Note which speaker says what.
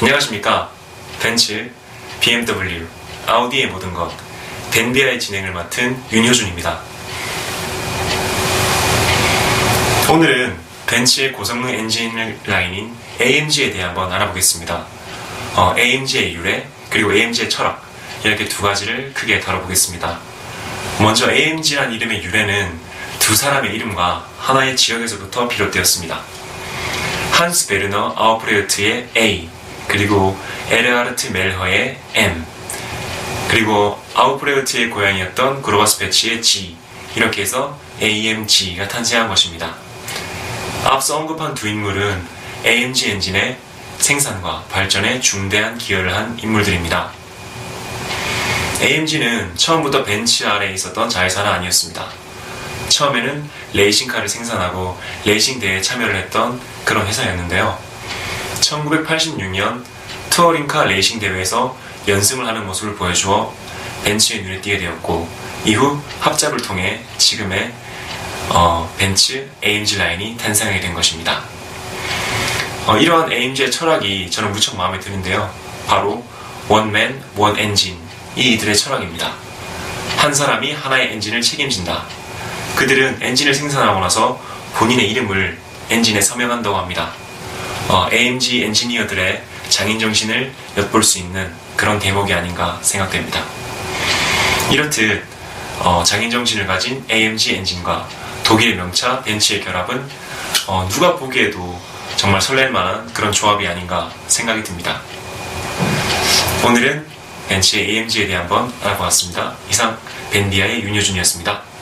Speaker 1: 안녕하십니까. 벤츠, BMW, 아우디의 모든 것, 벤비아의 진행을 맡은 윤효준입니다. 오늘은 벤츠의 고성능 엔진 라인인 AMG에 대해 한번 알아보겠습니다. 어, AMG의 유래, 그리고 AMG의 철학, 이렇게 두 가지를 크게 다뤄보겠습니다. 먼저 AMG란 이름의 유래는 두 사람의 이름과 하나의 지역에서부터 비롯되었습니다. 한스 베르너 아우프레우트의 A, 그리고 에르하르트 멜허의 M, 그리고 아우프레우트의 고향이었던 그로바스페치의 G, 이렇게 해서 AMG가 탄생한 것입니다. 앞서 언급한 두 인물은 AMG 엔진의 생산과 발전에 중대한 기여를 한 인물들입니다. AMG는 처음부터 벤츠 아래에 있었던 자회사는 아니었습니다. 처음에는 레이싱카를 생산하고 레이싱 대회에 참여를 했던 그런 회사였는데요. 1986년 투어링카 레이싱 대회에서 연승을 하는 모습을 보여주어 벤츠의 눈에 띄게 되었고 이후 합작을 통해 지금의 어, 벤츠 AMG 라인이 탄생하게 된 것입니다. 어, 이러한 AMG의 철학이 저는 무척 마음에 드는데요. 바로 원맨 원 엔진 이 이들의 철학입니다. 한 사람이 하나의 엔진을 책임진다. 그들은 엔진을 생산하고 나서 본인의 이름을 엔진에 서명한다고 합니다. 어, AMG 엔지니어들의 장인 정신을 엿볼 수 있는 그런 대목이 아닌가 생각됩니다. 이렇듯 어, 장인 정신을 가진 AMG 엔진과 독일의 명차 벤츠의 결합은 어, 누가 보기에도 정말 설렐 만한 그런 조합이 아닌가 생각이 듭니다. 오늘은 벤츠의 AMG에 대해 한번 알아보았습니다. 이상 벤디아의 윤효준이었습니다.